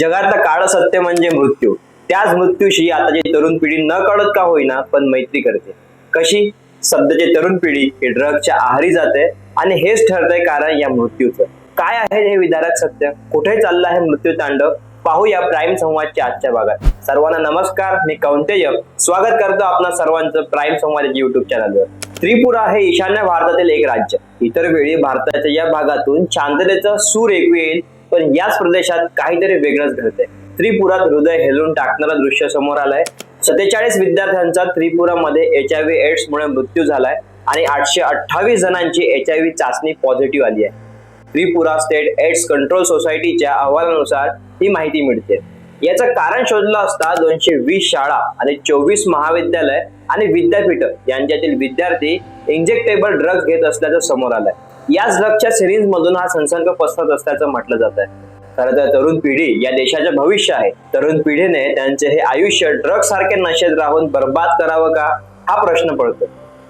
जगातलं काळ सत्य म्हणजे मृत्यू. त्याच मृत्यूशी आताची तरुण पिढी न कळत का होईना पण मैत्री करते. कशी? सध्याची तरुण पिढी ही ड्रगच्या आहारी जाते आणि हेच ठरतंय कारण या मृत्यूचं. काय आहे हे विदारक सत्य? कुठे चाललं आहे मृत्यू तांडव पाहूया प्राईम संवादच्या आजच्या भागात. सर्वांना नमस्कार मी कौंतेय. स्वागत करतो आपणा सर्वांचं प्राईम संवाद युट्यूब चॅनलवर त्रिपुरा हे ईशान्य भारतातील एक राज्य. इतर वेळी भारताच्या या भागातून शांततेचा सूर ऐकू येईल पण याच प्रदेशात काहीतरी वेगळंच घडतंय. त्रिपुरात हृदय हेलून टाकणारं दृश्य समोर आलंय. सत्तेचाळीस विद्यार्थ्यांचा त्रिपुरामध्ये एच आय व्ही एड्स मुळे मृत्यू झालाय आणि आठशे अठ्ठावीस जणांची एच आय व्ही चाचणी पॉझिटिव्ह आली आहे त्रिपुरा स्टेट एड्स कंट्रोल सोसायटीच्या अहवालानुसार ही माहिती मिळते. याचं कारण शोधलं असता दोनशे वीस शाळा आणि चोवीस महाविद्यालय आणि विद्यापीठ यांच्यातील विद्यार्थी इंजेक्टेबल ड्रग्ज घेत असल्याचं समोर आलंय. याच ड्रगच्या सिरीज मधून हा संसर्ग पसरत असल्याचं म्हटलं जात आहे खरं तर तरुण पिढी या देशाचे भविष्य आहे. तरुण पिढीने त्यांचे हे आयुष्य ड्रग्ज सारखे नशेत राहून बर्बाद करावं का? हा प्रश्न पडतो.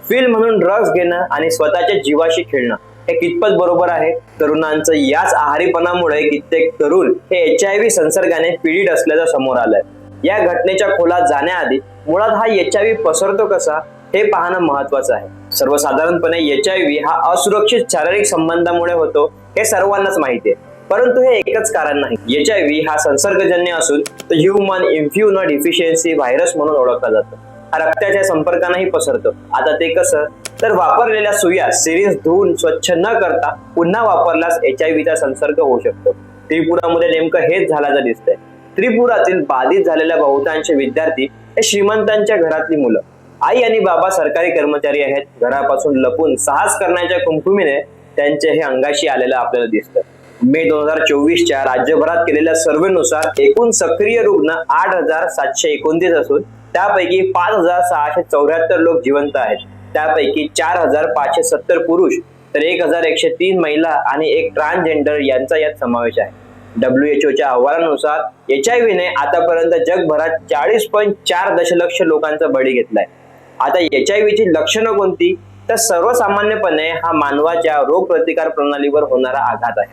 फील म्हणून ड्रग्ज घेणं आणि स्वतःच्या जीवाशी खेळणं हे कितपत बरोबर आहे? तरुणांचं याच आहारीपणामुळे कित्येक तरुण हे एच आय व्ही संसर्गाने पीडित असल्याचं समोर आलंय. या घटनेच्या खोलात जाण्याआधी मुळात हा एच आय व्ही पसरतो कसा हे पाहणं महत्वाचं आहे. सर्वसाधारणपणे एच आय व्ही हा असुरक्षित शारीरिक संबंधामुळे होतो हे सर्वांनाच माहिती आहे. परंतु हे एकच कारण नाही. एच आय व्ही हा संसर्गजन्य असून तो ह्युमन इम्फ्युनो डिफिशियन्सी व्हायरस म्हणून ओळखला जातो. रक्ताच्या संपर्कानेही पसरतो. आता ते कसं? तर वापरलेल्या सुया सिरिंज धुवून स्वच्छ न करता पुन्हा वापरल्यास एच आय व्हीचा संसर्ग होऊ शकतो. त्रिपुरामध्ये नेमकं हेच झाल्याचं दिसतंय. त्रिपुरातील बाधित झालेल्या बहुतांश विद्यार्थी हे श्रीमंतांच्या घरातली मुलं. आई आणि बाबा सरकारी कर्मचारी आहेत. घरापासून लपून साहस करण्याच्या कुमकुमीने त्यांचे हे अंगाशी आलेलं आपल्याला दिसतं. मे दोन हजार चोवीसच्या राज्यभरात केलेल्या सर्व्हेनुसार एकूण सक्रिय रुग्ण आठ हजार सातशे एकोणतीस असून त्यापैकी पाच हजार सहाशे चौऱ्याहत्तर लोक जिवंत आहेत. त्यापैकी चार हजार पाचशे सत्तर पुरुष तर एक हजार एकशे तीन महिला आणि एक ट्रान्सजेंडर यांचा यात समावेश आहे. डब्ल्यू च्या अहवालानुसार एच आय व्हीने आतापर्यंत जगभरात चाळीस पॉईंट चार दशलक्ष लोकांचा बळी घेतलाय. आता एच आय व्हीची लक्षणं कोणती? तर सर्वसामान्यपणे हा मानवाच्या रोग प्रतिकार प्रणालीवर होणारा आघात आहे.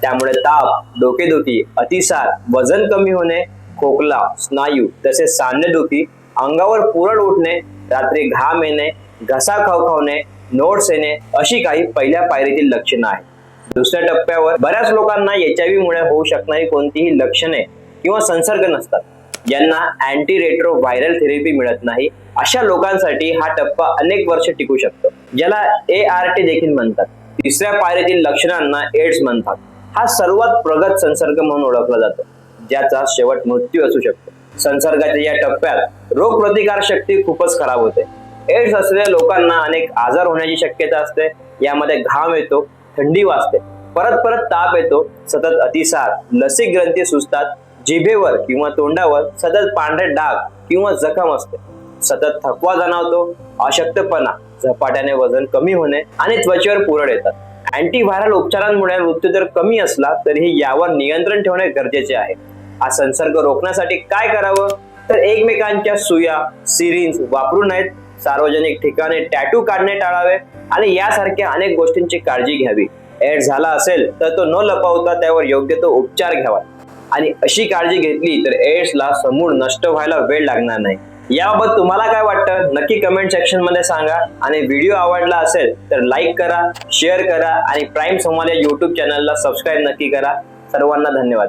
त्यामुळे ताप डोकेदुखी अतिसार वजन कमी होणे खोकला स्नायू तसेच सांधेदुखी अंगावर पुरळ उठणे रात्री घाम येणे घसा खवखवणे नोट्स येणे अशी काही पहिल्या पायरीतील लक्षणं आहेत. दुसऱ्या टप्प्यावर बऱ्याच लोकांना एच आय मुळे होऊ शकणारी कोणतीही लक्षणे किंवा संसर्ग नसतात. ज्यांना अँटी रेट्रो व्हायरल थेरपी मिळत नाही. अशा लोकांसाठी हा टप्पा अनेक वर्ष टिकू शकतो. ज्याला ए आर टी देखील म्हणतात. तिसऱ्या पायरीतील लक्षणांना एड्स म्हणतात. हा सर्वात प्रगत संसर्ग म्हणून ओळखला जातो. ज्याचा शेवट मृत्यू असू शकतो. संसर्गाच्या या टप्प्यात रोग प्रतिकार शक्ती खूपच खराब होते. एड्स असलेल्या लोकांना अनेक आजार होण्याची शक्यता असते. यामध्ये घाम येतो थंडी वाजते. परत परत ताप येतो सतत अतिसार लसिक ग्रंथी सुचतात जिभेवर किंवा तोंडावर सतत पांढरे डाग किंवा जखम असते. सतत थकवा जाणवतो अशक्तपणा झपाट्याने वजन कमी होणे आणि त्वचेवर पुरळ येतात. अँटीव्हायरल उपचारांमुळे मृत्यू दर कमी असला तरीही यावर नियंत्रण ठेवणे गरजेचे आहे. हा संसर्ग रोखण्यासाठी काय करावं? तर एकमेकांच्या सुया सिरिंज वापरू नयेत. सार्वजनिक ठिकाणी टॅटू काढणे टाळावे आणि यासारख्या अनेक गोष्टींची काळजी घ्यावी. ऍड झाला असेल तर तो न लपवता त्यावर योग्य तो उपचार घ्यावा. आणि अशी काळजी घेतली तर एड्सला समूळ नष्ट व्हायला वेळ लागणार नाही. याबाबत तुम्हाला काय वाटतं? नक्की कमेंट सेक्शनमध्ये सांगा. आणि व्हिडिओ आवडला असेल तर लाईक करा शेअर करा आणि प्राईम समाज या युट्यूब चॅनलला सबस्क्राईब नक्की करा. सर्वांना धन्यवाद.